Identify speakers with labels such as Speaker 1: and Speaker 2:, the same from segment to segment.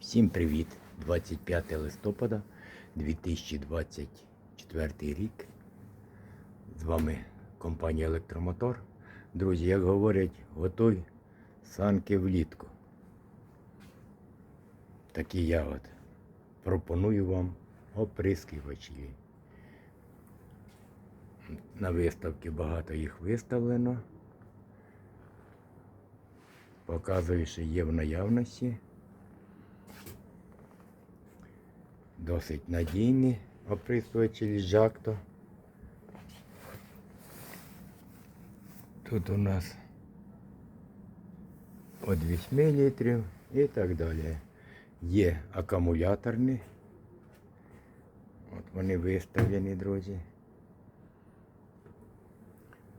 Speaker 1: Всім привіт! 25 листопада 2024 рік. З вами компанія Електромотор. Друзі, як говорять, готуй санки влітку. Так і я от пропоную вам оприскувачі. На виставці багато їх виставлено. Показую, що є в наявності. Досить надійні оприскувачі Жакто. Тут у нас від 8 літрів і так далі. Є акумуляторні. От вони виставлені, друзі.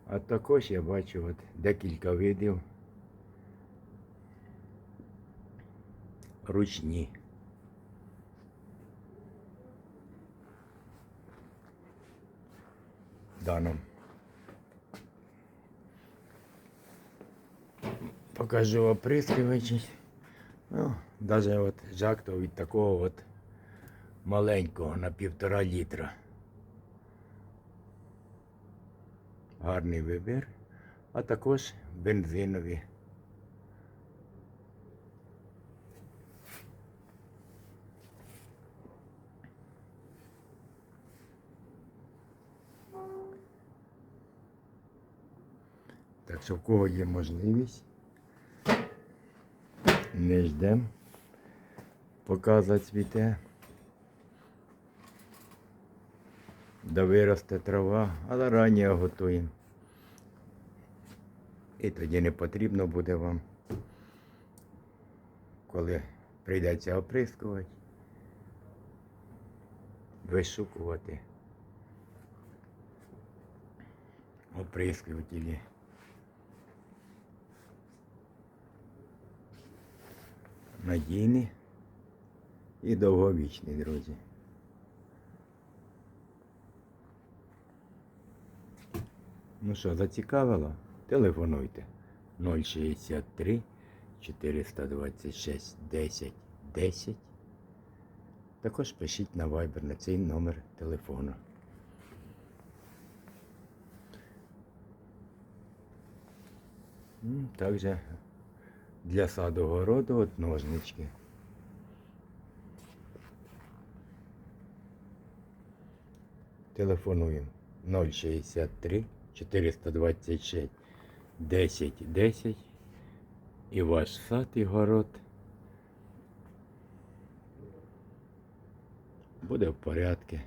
Speaker 1: А також я бачу от декілька видів ручні. Даном. Покажу оприскивачись Ну, даже от жакто від такого от маленького на півтора літра. Гарний вибір, а також бензинові. Так що в кого є можливість, не ждемо, поки зацвіте. Да виросте трава, але ранні готуємо. І тоді не потрібно буде вам, коли прийдеться оприскувати, вишукувати оприскувателі. Надійні і довговічні, друзі. Ну що, зацікавило? Телефонуйте 063 426 10 10. Також пишіть на Viber на цей номер телефону. М, Також для саду городу от ножнички. Телефонуємо 063 426 10 10 і ваш сад і город буде в порядку.